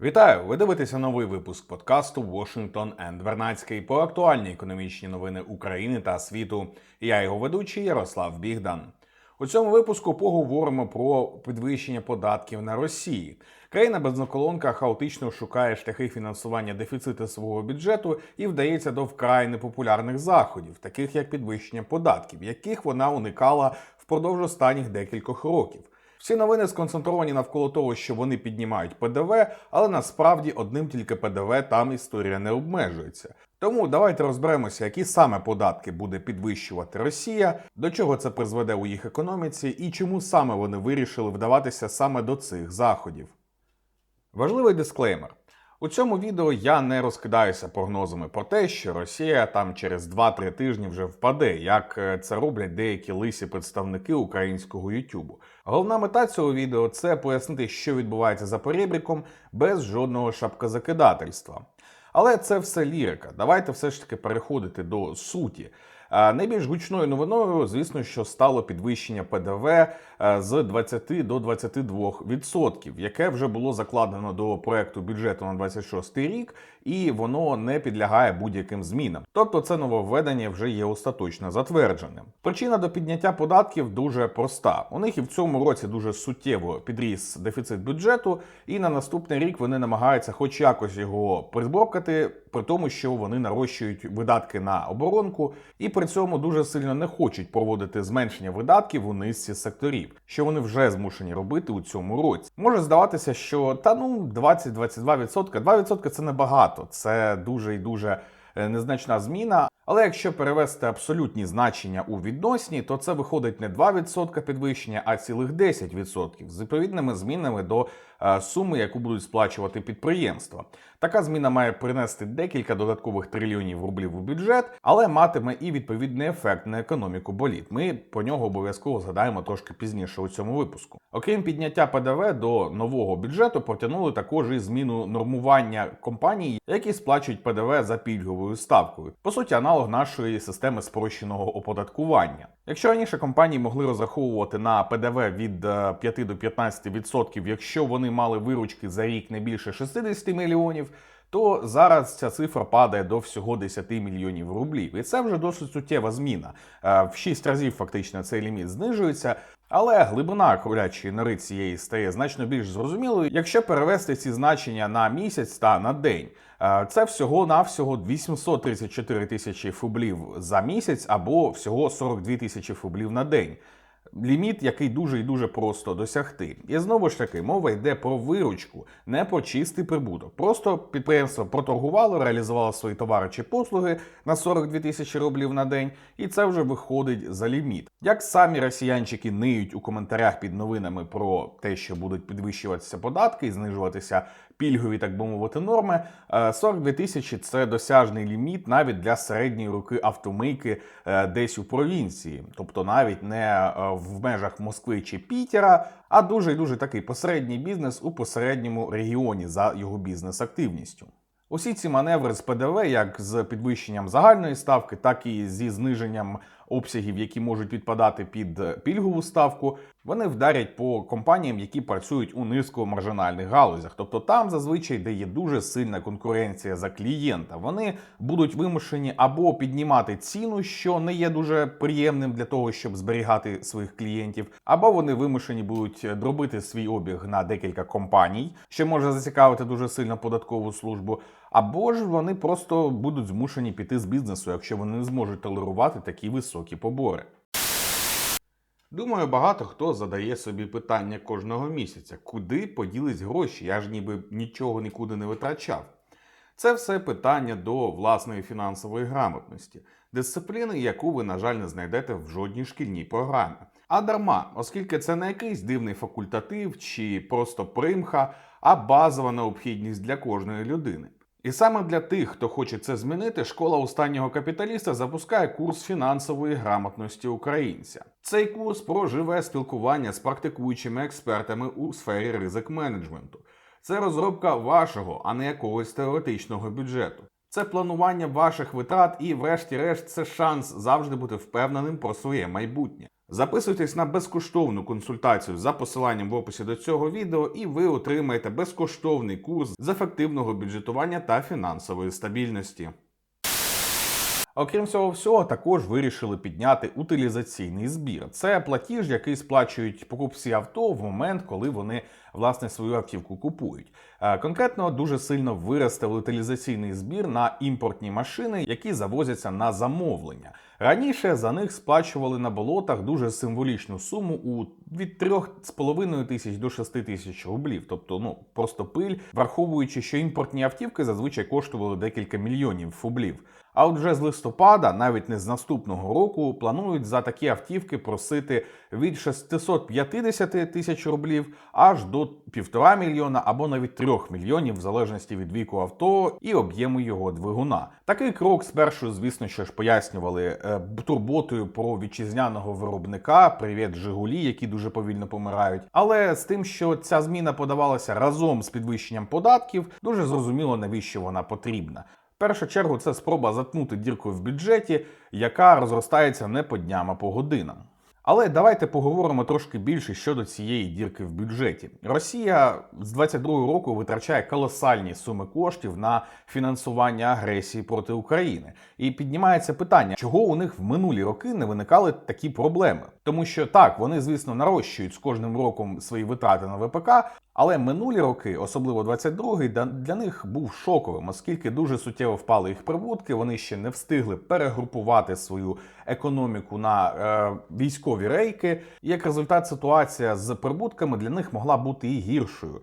Вітаю! Ви дивитеся новий випуск подкасту Washington and Вернацький про актуальні економічні новини України та світу. Я його ведучий Ярослав Бігдан. У цьому випуску поговоримо про підвищення податків на Росії. Країна безнаколонка хаотично шукає шляхи фінансування дефіциту свого бюджету і вдається до вкрай непопулярних заходів, таких як підвищення податків, яких вона уникала впродовж останніх декількох років. Всі новини сконцентровані навколо того, що вони піднімають ПДВ, але насправді одним тільки ПДВ там історія не обмежується. Тому давайте розберемося, які саме податки буде підвищувати Росія, до чого це призведе у їх економіці і чому саме вони вирішили вдаватися саме до цих заходів. Важливий дисклеймер. У цьому відео я не розкидаюся прогнозами про те, що Росія там через 2-3 тижні вже впаде, як е, це роблять деякі лисі представники українського Ютубу. Головна мета цього відео це пояснити, що відбувається за перебріком без жодного шапкозакидательства. Але це все лірика. Давайте все ж таки переходити до суті. Найбільш гучною новиною, звісно, що стало підвищення ПДВ е, з 20 до 22%, яке вже було закладено до проекту бюджету на 26 рік, і воно не підлягає будь-яким змінам. Тобто, це нововведення вже є остаточно затвердженим. Причина до підняття податків дуже проста. У них і в цьому році дуже суттєво підріс дефіцит бюджету, і на наступний рік вони намагаються, хоч якось його приборкати, при тому, що вони нарощують видатки на оборонку, і при цьому дуже сильно не хочуть проводити зменшення видатків у низці секторів, що вони вже змушені робити у цьому році. Може здаватися, що та ну 20-22%, 2% це небагато, це дуже і дуже незначна зміна. Але якщо перевести абсолютні значення у відносні, то це виходить не 2% підвищення, а цілих 10% з відповідними змінами до е, суми, яку будуть сплачувати підприємства. Така зміна має принести декілька додаткових трильйонів рублів у бюджет, але матиме і відповідний ефект на економіку боліт. Ми по нього обов'язково згадаємо трошки пізніше у цьому випуску. Окрім підняття ПДВ до нового бюджету, протягнули також і зміну нормування компаній, які сплачують ПДВ за пільговою ставкою. По суті, аналог нашої системи спрощеного оподаткування. Якщо раніше компанії могли розраховувати на ПДВ від е, 5 до 15%, якщо вони мали виручки за рік не більше 60 мільйонів, то зараз ця цифра падає до всього 10 мільйонів рублів. І це вже досить суттєва зміна. Е, В 6 разів фактично цей ліміт знижується. Але глибина кролячої нори цієї стає значно більш зрозумілою, якщо перевести ці значення на місяць та на день. Е, Це всього навсього 834 тисячі фублів за місяць або всього 42 тисячі фублів на день. Ліміт, який дуже і дуже просто досягти. І знову ж таки, мова йде про виручку, не про чистий прибуток. Просто підприємство проторгувало, реалізувало свої товари чи послуги на 42 тисячі рублів на день, і це вже виходить за ліміт. Як самі росіянчики ниють у коментарях під новинами про те, що будуть підвищуватися податки і знижуватися пільгові, так би мовити, норми, е, 42 тисячі це досяжний ліміт навіть для середньої руки автомийки е, десь у провінції, тобто навіть не е, в межах Москви чи Пітера, а дуже і дуже такий посередній бізнес у посередньому регіоні за його бізнес-активністю. Усі ці маневри з ПДВ, як з підвищенням загальної ставки, так і зі зниженням обсягів, які можуть підпадати під е, пільгову ставку, вони вдарять по компаніям, які працюють у низькомаржинальних галузях. Тобто там зазвичай, де є дуже сильна конкуренція за клієнта, вони будуть вимушені або піднімати ціну, що не є дуже приємним для того, щоб зберігати своїх клієнтів, або вони вимушені будуть дробити свій обіг на декілька компаній, що може зацікавити дуже сильно податкову службу. Або ж вони просто будуть змушені піти з бізнесу, якщо вони не зможуть толерувати такі високі побори. Думаю, багато хто задає собі питання кожного місяця, куди поділись гроші, я ж ніби нічого нікуди не витрачав. Це все питання до власної фінансової грамотності, дисципліни, яку ви, на жаль, не знайдете в жодній шкільній програмі. А дарма, оскільки це не якийсь дивний факультатив чи просто примха, а базова необхідність для кожної людини. І саме для тих, хто хоче це змінити, школа останнього капіталіста запускає курс фінансової грамотності українця. Цей курс про живе спілкування з практикуючими експертами у сфері ризик менеджменту. Це розробка вашого, а не якогось теоретичного бюджету. Це планування ваших витрат і, врешті-решт, це шанс завжди бути впевненим про своє майбутнє. Записуйтесь на безкоштовну консультацію за посиланням в описі до цього відео, і ви отримаєте безкоштовний курс з ефективного бюджетування та фінансової стабільності. Окрім цього всього, також вирішили підняти утилізаційний збір. Це платіж, який сплачують покупці авто в момент, коли вони власне свою автівку купують. Е, Конкретно дуже сильно виросте утилізаційний збір на імпортні машини, які завозяться на замовлення. Раніше за них сплачували на болотах дуже символічну суму у від 3,5 тисяч до 6 тисяч рублів. Тобто, ну просто пиль, враховуючи, що імпортні автівки зазвичай коштували декілька мільйонів рублів. А от вже з листопада, навіть не з наступного року, планують за такі автівки просити від 650 тисяч рублів аж до півтора мільйона або навіть трьох мільйонів, в залежності від віку авто і об'єму його двигуна. Такий крок спершу, звісно, що ж пояснювали е, турботою про вітчизняного виробника. Привіт, Жигулі, які дуже повільно помирають. Але з тим, що ця зміна подавалася разом з підвищенням податків, дуже зрозуміло навіщо вона потрібна. Першу чергу це спроба заткнути дірку в бюджеті, яка розростається не по дням, а по годинам. Але давайте поговоримо трошки більше щодо цієї дірки в бюджеті. Росія з 22 року витрачає колосальні суми коштів на фінансування агресії проти України. І піднімається питання, чого у них в минулі роки не виникали такі проблеми. Тому що так, вони, звісно, нарощують з кожним роком свої витрати на ВПК, але минулі роки, особливо 22-й, да- для них був шоковим, оскільки дуже суттєво впали їх прибутки. Вони ще не встигли перегрупувати свою економіку на е, військові рейки. І як результат, ситуація з прибутками для них могла бути і гіршою.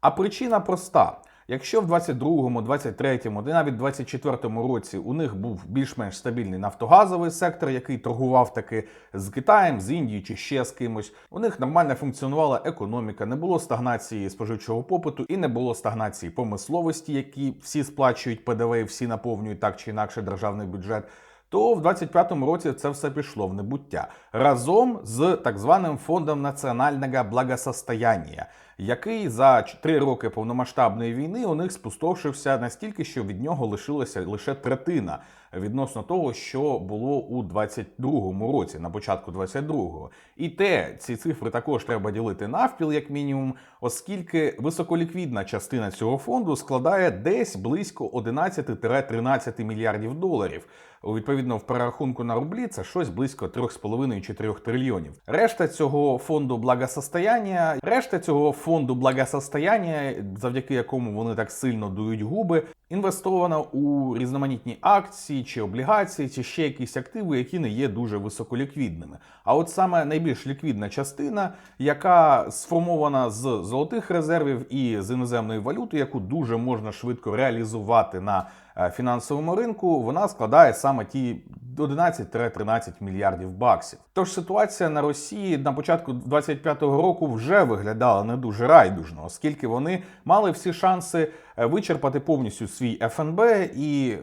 А причина проста. Якщо в 22-му, 23-му, та навіть 24-му році у них був більш-менш стабільний нафтогазовий сектор, який торгував таки з Китаєм, з Індією чи ще з кимось, у них нормально функціонувала економіка, не було стагнації споживчого попиту і не було стагнації промисловості, які всі сплачують ПДВ, і всі наповнюють так чи інакше державний бюджет. То в 25-му році це все пішло в небуття разом з так званим фондом національного благосостояння, який за 3 роки повномасштабної війни у них спустошився настільки, що від нього лишилася лише третина відносно того, що було у 22-му році, на початку 22-го. І те, ці цифри також треба ділити навпіл, як мінімум, оскільки високоліквідна частина цього фонду складає десь близько 11-13 мільярдів доларів. Відповідно, в перерахунку на рублі це щось близько 3,5-4 трильйонів. Решта цього фонду благосостояння, решта цього фонду благосостояння, завдяки якому вони так сильно дують губи, інвестовано у різноманітні акції чи облігації, чи ще якісь активи, які не є дуже високоліквідними. А от саме найбільш ліквідна частина, яка сформована з золотих резервів і з іноземної валюти, яку дуже можна швидко реалізувати на е, фінансовому ринку, вона складає саме ті 11-13 мільярдів баксів. Тож ситуація на Росії на початку 25-го року вже виглядала не дуже райдужно, оскільки вони мали всі шанси е, вичерпати повністю свій ФНБ, і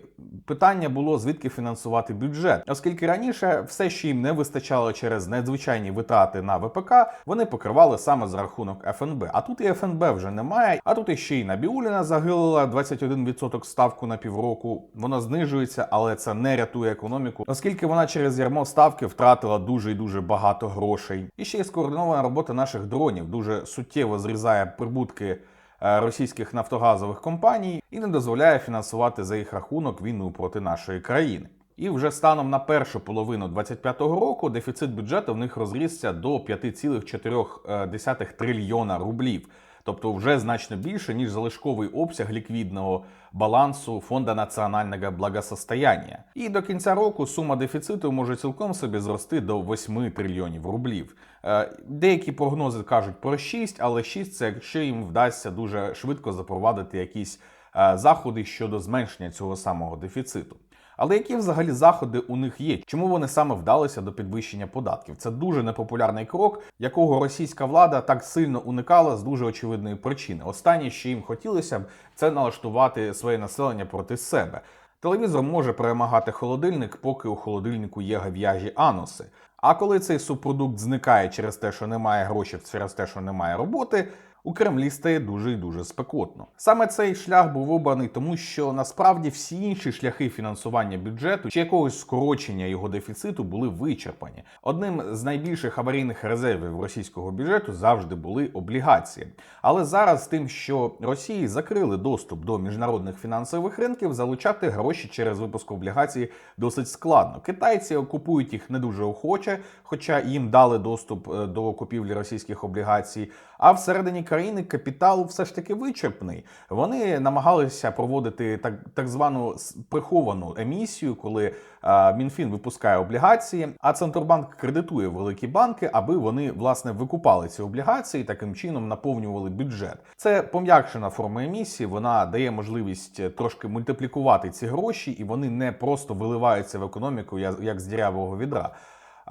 питання було звідки фінансувати бюджет, оскільки раніше все, що їм не вистачало через надзвичайні витрати на ВПК, вони покривали саме за рахунок ФНБ. А тут і ФНБ вже немає. А тут іще й Набіуліна загилила 21% ставку на півроку. Воно знижується, але це не рятує економіку, оскільки вона через ярмо ставки втратила дуже і дуже багато грошей. І ще й скоординована робота наших дронів дуже суттєво зрізає прибутки е, російських нафтогазових компаній і не дозволяє фінансувати за їх рахунок війну проти нашої країни. І вже станом на першу половину 25-го року дефіцит бюджету в них розрісся до 5,4 трильйона рублів. Тобто вже значно більше, ніж залишковий обсяг ліквідного балансу Фонда національного благосостояння. І до кінця року сума дефіциту може цілком собі зрости до 8 трильйонів рублів. Е, Деякі прогнози кажуть про 6, але 6 це якщо їм вдасться дуже швидко запровадити якісь е, заходи щодо зменшення цього самого дефіциту. Але які взагалі заходи у них є? Чому вони саме вдалися до підвищення податків? Це дуже непопулярний крок, якого російська влада так сильно уникала з дуже очевидної причини. Останнє, що їм хотілося б, це налаштувати своє населення проти себе. Телевізор може перемагати холодильник, поки у холодильнику є гав'яжі ануси. А коли цей субпродукт зникає через те, що немає грошей, через те, що немає роботи, у Кремлі стає дуже і дуже спекотно. Саме цей шлях був обраний, тому що насправді всі інші шляхи фінансування бюджету чи якогось скорочення його дефіциту були вичерпані. Одним з найбільших аварійних резервів російського бюджету завжди були облігації. Але зараз, тим, що Росії закрили доступ до міжнародних фінансових ринків, залучати гроші через випуск облігацій досить складно. Китайці купують їх не дуже охоче, хоча їм дали доступ е, до купівлі російських облігацій. А всередині країни капітал все ж таки вичерпний. Вони намагалися проводити так, так звану приховану емісію, коли е, Мінфін випускає облігації, а Центробанк кредитує великі банки, аби вони власне викупали ці облігації, таким чином наповнювали бюджет. Це пом'якшена форма емісії. Вона дає можливість трошки мультиплікувати ці гроші, і вони не просто виливаються в економіку як з дірявого відра.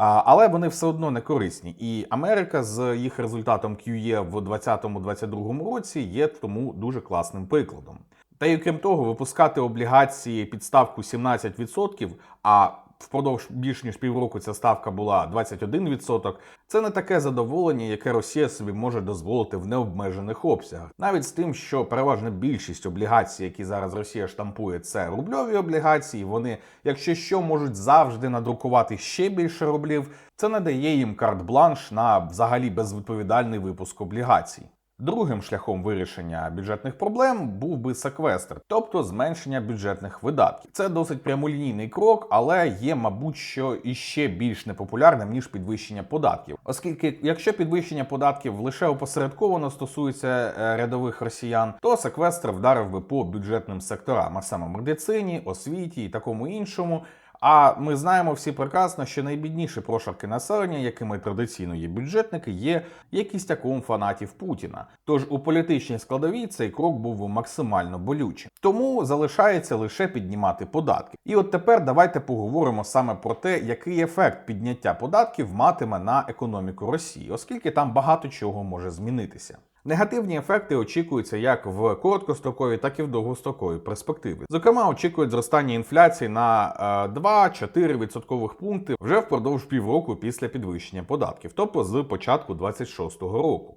Але вони все одно не корисні. І Америка з їх результатом QE в 2020-2022 році є тому дуже класним прикладом. Та й крім того, випускати облігації під ставку 17%, а впродовж більш ніж півроку ця ставка була 21%, це не таке задоволення, яке Росія собі може дозволити в необмежених обсягах. Навіть з тим, що переважна більшість облігацій, які зараз Росія штампує, це рубльові облігації. Вони, якщо що, можуть завжди надрукувати ще більше рублів. Це надає їм карт-бланш на взагалі безвідповідальний випуск облігацій. Другим шляхом вирішення бюджетних проблем був би секвестр, тобто зменшення бюджетних видатків. Це досить прямолінійний крок, але є, мабуть, що іще більш непопулярним ніж підвищення податків, оскільки якщо підвищення податків лише опосередковано стосується е, рядових росіян, то секвестр вдарив би по бюджетним секторам, а саме медицині, освіті і такому іншому. А ми знаємо всі прекрасно, що найбідніші прошарки населення, якими традиційно є бюджетники, є якісь таком фанатів Путіна. Тож у політичній складовій цей крок був максимально болючим. Тому залишається лише піднімати податки. І от тепер давайте поговоримо саме про те, який ефект підняття податків матиме на економіку Росії, оскільки там багато чого може змінитися. Негативні ефекти очікуються як в короткостроковій, так і в довгостроковій перспективі. Зокрема, очікують зростання інфляції на е, 2-4 відсоткових пункти вже впродовж півроку після підвищення податків, тобто з початку 26-го року.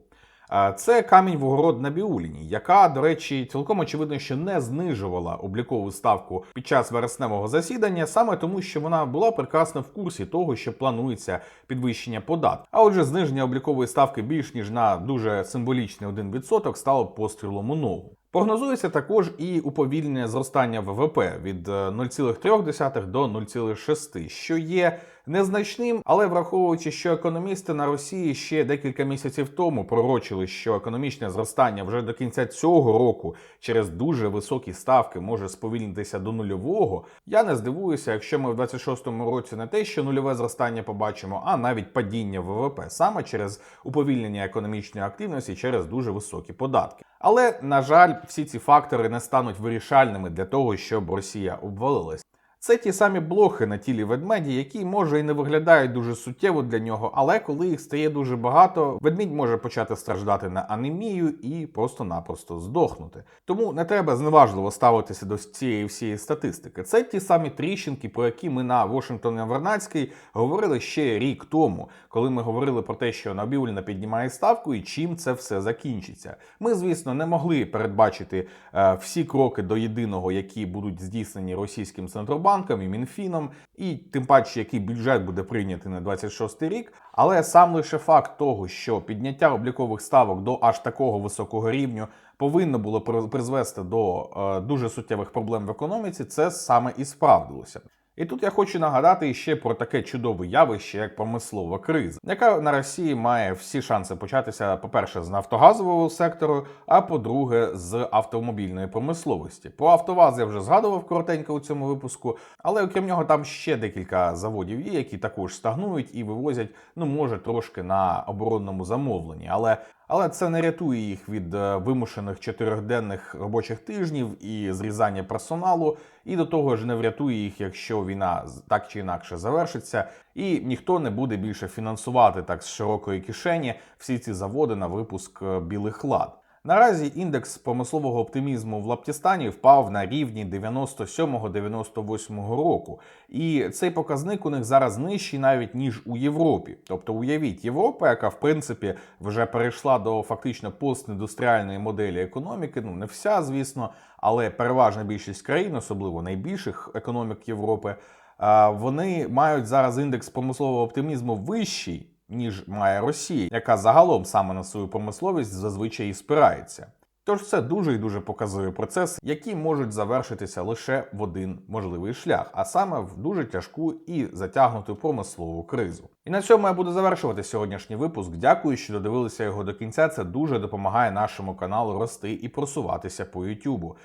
Е, Це камінь в огород на Біуліні, яка, до речі, цілком очевидно, що не знижувала облікову ставку під час вересневого засідання, саме тому, що вона була прекрасно в курсі того, що планується підвищення податків. А отже, зниження облікової ставки більш ніж на дуже символічний 1% стало пострілом у ногу. Прогнозується також і уповільнення зростання ВВП від е, 0,3 до 0,6, що є незначним, але враховуючи, що економісти на Росії ще декілька місяців тому пророчили, що економічне зростання вже до кінця цього року через дуже високі ставки може сповільнитися до нульового. Я не здивуюся, якщо ми в 26-му році не те, що нульове зростання побачимо, а навіть падіння ВВП саме через уповільнення економічної активності через дуже високі податки. Але на жаль, всі ці фактори не стануть вирішальними для того, щоб Росія обвалилась. Це ті самі блохи на тілі ведмеді, які може і не виглядають дуже суттєво для нього, але коли їх стає дуже багато, ведмідь може почати страждати на анемію і просто-напросто здохнути. Тому не треба зневажливо ставитися до цієї всієї статистики. Це ті самі тріщинки, про які ми на Washington Вернацький говорили ще рік тому, коли ми говорили про те, що Набіуліна піднімає ставку і чим це все закінчиться. Ми, звісно, не могли передбачити е, всі кроки до єдиного, які будуть здійснені російським центробанком і Мінфіном, і тим паче, який бюджет буде прийнятий на 26 рік. Але сам лише факт того, що підняття облікових ставок до аж такого високого рівню повинно було при- призвести до е, дуже суттєвих проблем в економіці, це саме і справдилося. І тут я хочу нагадати ще про таке чудове явище, як промислова криза, яка на Росії має всі шанси початися, по-перше, з нафтогазового сектору, а по-друге, з автомобільної промисловості. Про Автоваз я вже згадував коротенько у цьому випуску, але окрім нього там ще декілька заводів є, які також стагнують і вивозять, ну може, трошки на оборонному замовленні. Але але це не рятує їх від е, вимушених чотирьохденних робочих тижнів і зрізання персоналу, і до того ж не врятує їх, якщо війна так чи інакше завершиться, і ніхто не буде більше фінансувати так з широкої кишені всі ці заводи на випуск е, білих лад. Наразі індекс промислового оптимізму в Лаптістані впав на рівні 97-98 року, і цей показник у них зараз нижчий навіть ніж у Європі. Тобто, уявіть, Європа, яка в принципі вже перейшла до фактично постіндустріальної моделі економіки. Ну не вся, звісно, але переважна більшість країн, особливо найбільших економік Європи, вони мають зараз індекс промислового оптимізму вищий ніж має Росія, яка загалом саме на свою промисловість зазвичай і спирається. Тож це дуже і дуже показує процес, які можуть завершитися лише в один можливий шлях, а саме в дуже тяжку і затягнуту промислову кризу. І на цьому я буду завершувати сьогоднішній випуск. Дякую, що додивилися його до кінця. Це дуже допомагає нашому каналу рости і просуватися по Ютубу.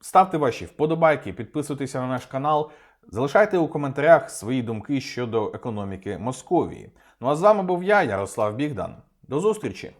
Ставте ваші вподобайки, підписуйтеся на наш канал. Залишайте у коментарях свої думки щодо економіки Московії. Ну а з вами був я, Ярослав Бігдан. До зустрічі!